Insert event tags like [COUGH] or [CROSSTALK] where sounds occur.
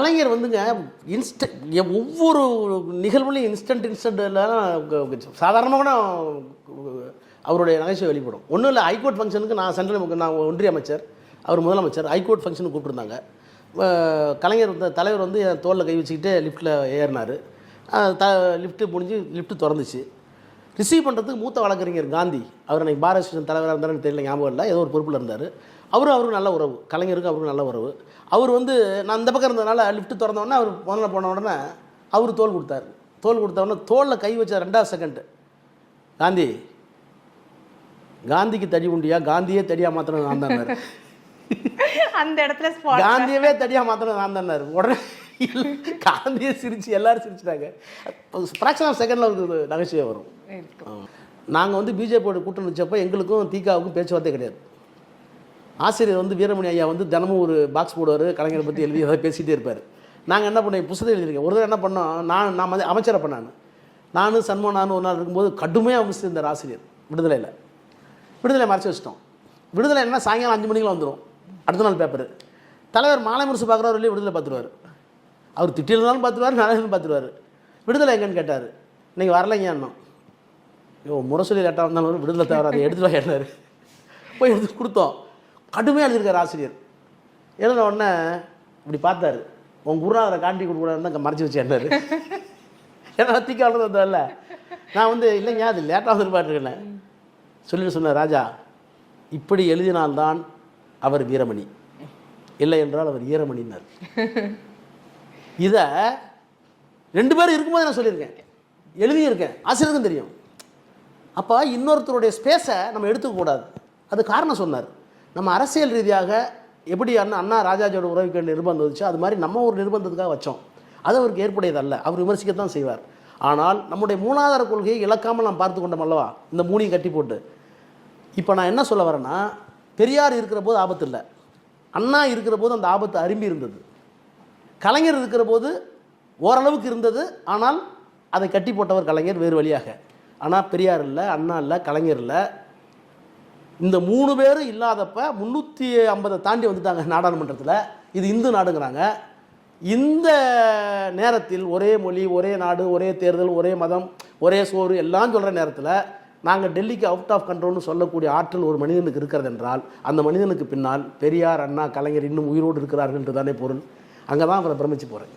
கலைஞர் வந்துங்க இன்ஸ்ட ஒவ்வொரு நிகழ்வுலையும் இன்ஸ்டன்ட் இன்ஸ்டன்ட்லாம் சாதாரணமாக கூட அவருடைய நகைச்சுவை வெளிப்படும். ஒன்றும் இல்லை ஹைகோர்ட் ஃபங்க்ஷனுக்கு நான் சென்ட்ரல் நான் ஒன்றிய அமைச்சர் அவர் முதலமைச்சர் ஹைகோர்ட் ஃபங்க்ஷனுக்கு கூப்பிட்டுருந்தாங்க. கலைஞர் வந்து தலைவர் வந்து என் தோளில் கை வச்சுக்கிட்டு லிஃப்ட்டில் ஏறினார். த லிஃப்ட்டு முடிஞ்சு லிஃப்ட்டு திறந்துச்சு. ரிசீவ் பண்ணுறதுக்கு மூத்த வழக்கறிஞர் காந்தி அவர் எனக்கு பாரத ஸ்டேஷன் தலைவராக இருந்தாருன்னு தெரியல ஞாபகம் இல்லை. ஏதோ ஒரு பொறுப்பில் இருந்தார். அவரும் அவருக்கு நல்ல உறவு. கலைஞருக்கும் அவருக்கும் நல்ல உறவு. அவர் வந்து நான் இந்த பக்கம் இருந்ததுனால லிஃப்ட் திறந்த உடனே அவர் முதல்ல போன உடனே அவர் தோல் கொடுத்தாரு. தோல் கொடுத்த உடனே தோளில் கை வச்ச ரெண்டாவது செகண்டு காந்தி காந்திக்கு தடி உண்டியா? காந்தியே தடியாக மாத்திரம் நான் தானார் [LAUGHS] அந்த இடத்துல காந்தியவே தடியாக மாத்திரம் நான் தானார் உடனே காந்தியை சிரிச்சு எல்லாரும் சிரிச்சிட்டாங்க. ஃப்ராக்ஷன் ஆஃப் செகண்டில் வந்து நகைச்சுவை வரும். நாங்கள் வந்து பிஜேபியோட கூட்டணி வச்சப்போ எங்களுக்கும் தீகாவுக்கும் பேச்சுவார்த்தை கிடையாது. ஆசிரியர் வந்து வீரமணி ஐயா வந்து தினமும் ஒரு பாக்ஸ் போடுவார் கலைஞரை பற்றி எழுதி ஏதாவது பேசிகிட்டே இருப்பார். நாங்கள் என்ன பண்ணோம்? புத்தகம் எழுதியிருக்கேன் ஒரு தடவை என்ன பண்ணோம்? நான் நான் வந்து அமைச்சரை பண்ணான் நானும் நானும் ஒரு நாள் இருக்கும்போது கடுமையாக விமர்சித்திருந்தார் ஆசிரியர். விடுதலையில் விடுதலை மறைச்சி வச்சிட்டோம். விடுதலை என்ன சாயங்காலம் அஞ்சு மணிக்கெலாம் வந்துடும் அடுத்த நாள் பேப்பர் தலைவர் மாலை முரசு பார்க்குறவர் இல்லையே? விடுதலை பார்த்துருவார். அவர் திட்டிருந்தாலும் பார்த்துருவார் நல்லதுன்னு பார்த்துருவார். விடுதலை எங்கன்னு கேட்டார். இன்றைக்கி வரலைங்க இன்னும் ஐயோ முரசொலி லேட்டாக வந்தாலும் விடுதலை தவிர அதை எடுத்துட்டு கேட்டார். போய் எடுத்து கொடுத்தோம். கடுமையாக எழுதியிருக்கார் ஆசிரியர். எழுதின உடனே இப்படி பார்த்தாரு. உன் குருநாதரை காண்டி கொடுக்கூடாது தான் மறைச்சி வச்சு வச்சேன்னாரு. ஏன்னா தீக்காவது வந்ததில்ல. நான் வந்து இல்லைங்க அது லேட்டாக வந்து சொல்லிட்டு சொன்னேன் ராஜா இப்படி எழுதினால்தான் அவர் வீரமணி. இல்லை என்றால் அவர் ஈரமணினார் இதை ரெண்டு பேரும் இருக்கும்போது நான் சொல்லியிருக்கேன். எழுதியிருக்கேன். ஆசிரியருக்கும் தெரியும். அப்போ இன்னொருத்தருடைய ஸ்பேஸை நம்ம எடுத்துக்கக்கூடாது அது காரணம் சொன்னார். நம்ம அரசியல் ரீதியாக எப்படி அண்ணா அண்ணா ராஜாஜியோட உறவுக்கு நிர்பந்தம் வந்துச்சு அது மாதிரி நம்ம ஒரு நிர்பந்தத்துக்காக வச்சோம். அது அவருக்கு ஏற்புடையதல்ல. அவர் விமர்சிக்கத்தான் செய்வார். ஆனால் நம்முடைய மூணாதார கொள்கையை இழக்காமல் நாம் பார்த்து கொண்டோம் அல்லவா? இந்த மூணையும் கட்டி போட்டு. இப்போ நான் என்ன சொல்ல வரேன்னா பெரியார் இருக்கிற போது ஆபத்து இல்லை. அண்ணா இருக்கிற போது அந்த ஆபத்து அரும்பி இருந்தது. கலைஞர் இருக்கிற போது ஓரளவுக்கு இருந்தது ஆனால் அதை கட்டி போட்டவர் கலைஞர் வேறு வழியாக. ஆனால் பெரியார் இல்லை அண்ணா இல்லை கலைஞர் இல்லை. இந்த மூணு பேரும் இல்லாதப்ப முந்நூற்றி ஐம்பதை தாண்டி வந்துட்டாங்க நாடாளுமன்றத்தில். இது இந்து நாடுங்கிறாங்க. இந்த நேரத்தில் ஒரே மொழி ஒரே நாடு ஒரே தேர்தல் ஒரே மதம் ஒரே சோறு எல்லாம் சொல்கிற நேரத்தில் நாங்கள் டெல்லிக்கு அவுட் ஆஃப் கண்ட்ரோல்னு சொல்லக்கூடிய ஆற்றல் ஒரு மனிதனுக்கு இருக்கிறது என்றால் அந்த மனிதனுக்கு பின்னால் பெரியார் அண்ணா கலைஞர் இன்னும் உயிரோடு இருக்கிறார்கள் என்று தானே பொருள். அங்கே தான் அவரை பிரமிச்சு போகிறேன்